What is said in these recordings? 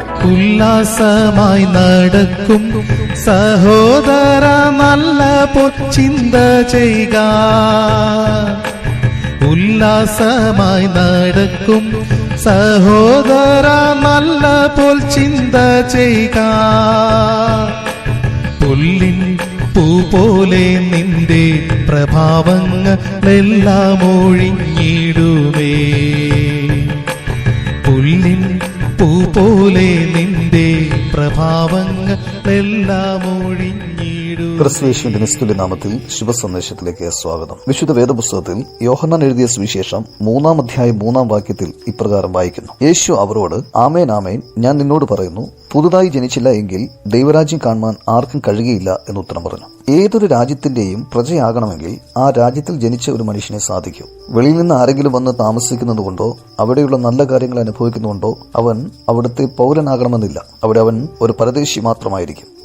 ഉല്ലാസമായി നടക്കും. സഹോദര നല്ല പൊച്ചിന്ത ചെയ്യുക. ഉല്ലാസമായി നടക്കും. സഹോദര നല്ല പോൽ ചിന്ത ചെയ്യുക. പുല്ലിൻ പൂ പോലെ നിന്റെ പ്രഭാവങ്ങളെല്ലാം ഒഴിഞ്ഞിടുമേ. പുല്ലിൻ പൂ പോലെ നിന്റെ പ്രഭാവങ്ങളെല്ലാം ഒഴിഞ്ഞിടും ക്രിസ്തുവേശുവിന്റെ നിസ്തുല്യ നാമത്തിൽ ശുഭസന്ദേശത്തിലേക്ക് സ്വാഗതം. വിശുദ്ധ വേദപുസ്തകത്തിൽ യോഹന്നാൻ എഴുതിയ സുവിശേഷം മൂന്നാം അധ്യായം മൂന്നാം വാക്യത്തിൽ ഇപ്രകാരം വായിക്കുന്നു. യേശു അവരോട് ആമേൻ ആമേൻ ഞാൻ നിന്നോട് പറയുന്നു പുതുതായി ജനിച്ചില്ല എങ്കിൽ ദൈവരാജ്യം കാണുവാൻ ആർക്കും കഴിയുകയില്ല എന്ന് ഉത്തരം പറഞ്ഞു. ഏതൊരു രാജ്യത്തിന്റെയും പ്രജയാകണമെങ്കിൽ ആ രാജ്യത്തിൽ ജനിച്ച ഒരു മനുഷ്യനെ സാധിക്കൂ. വെളിയിൽ നിന്ന് ആരെങ്കിലും വന്ന് താമസിക്കുന്നതുകൊണ്ടോ അവിടെയുള്ള നല്ല കാര്യങ്ങൾ അനുഭവിക്കുന്നതുകൊണ്ടോ അവൻ അവിടുത്തെ പൗരനാകണമെന്നില്ല. അവിടെ അവൻ ഒരു പരദേശി മാത്രമായിരിക്കും.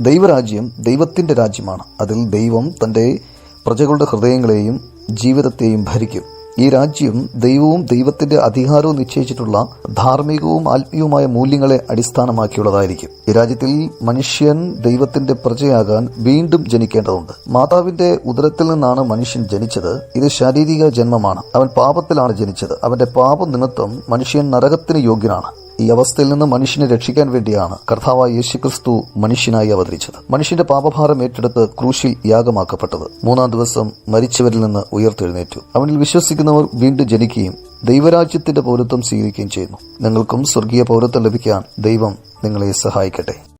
ദൈവരാജ്യം ദൈവത്തിന്റെ രാജ്യമാണ്. അതിൽ ദൈവം തന്റെ പ്രജകളുടെ ഹൃദയങ്ങളെയും ജീവിതത്തെയും ഭരിക്കും. ഈ രാജ്യം ദൈവവും ദൈവത്തിന്റെ അധികാരവും നിശ്ചയിച്ചിട്ടുള്ള ധാർമ്മികവും ആത്മീയവുമായ മൂല്യങ്ങളെ അടിസ്ഥാനമാക്കിയുള്ളതായിരിക്കും. ഈ രാജ്യത്തിൽ മനുഷ്യൻ ദൈവത്തിന്റെ പ്രജയാകാൻ വീണ്ടും ജനിക്കേണ്ടതുണ്ട്. മാതാവിന്റെ ഉദരത്തിൽ നിന്നാണ് മനുഷ്യൻ ജനിച്ചത്. ഇത് ശാരീരിക ജന്മമാണ്. അവൻ പാപത്തിലാണ് ജനിച്ചത്. അവന്റെ പാപ നിമിത്തം മനുഷ്യൻ നരകത്തിന് യോഗ്യനാണ്. ഈ അവസ്ഥയിൽ നിന്ന് മനുഷ്യനെ രക്ഷിക്കാൻ വേണ്ടിയാണ് കർത്താവായ യേശുക്രിസ്തു മനുഷ്യനായി അവതരിച്ചത്. മനുഷ്യന്റെ പാപഭാരം ഏറ്റെടുത്ത് ക്രൂശിൽ യാഗമാക്കപ്പെട്ടത്. മൂന്നാം ദിവസം മരിച്ചവരിൽ നിന്ന് ഉയർത്തെഴുന്നേറ്റു. അവനിൽ വിശ്വസിക്കുന്നവർ വീണ്ടും ജനിക്കുകയും ദൈവരാജ്യത്തിന്റെ പൗരത്വം സ്വീകരിക്കുകയും ചെയ്യുന്നു. നിങ്ങൾക്കും സ്വർഗീയ പൗരത്വം ലഭിക്കാൻ ദൈവം നിങ്ങളെ സഹായിക്കട്ടെ.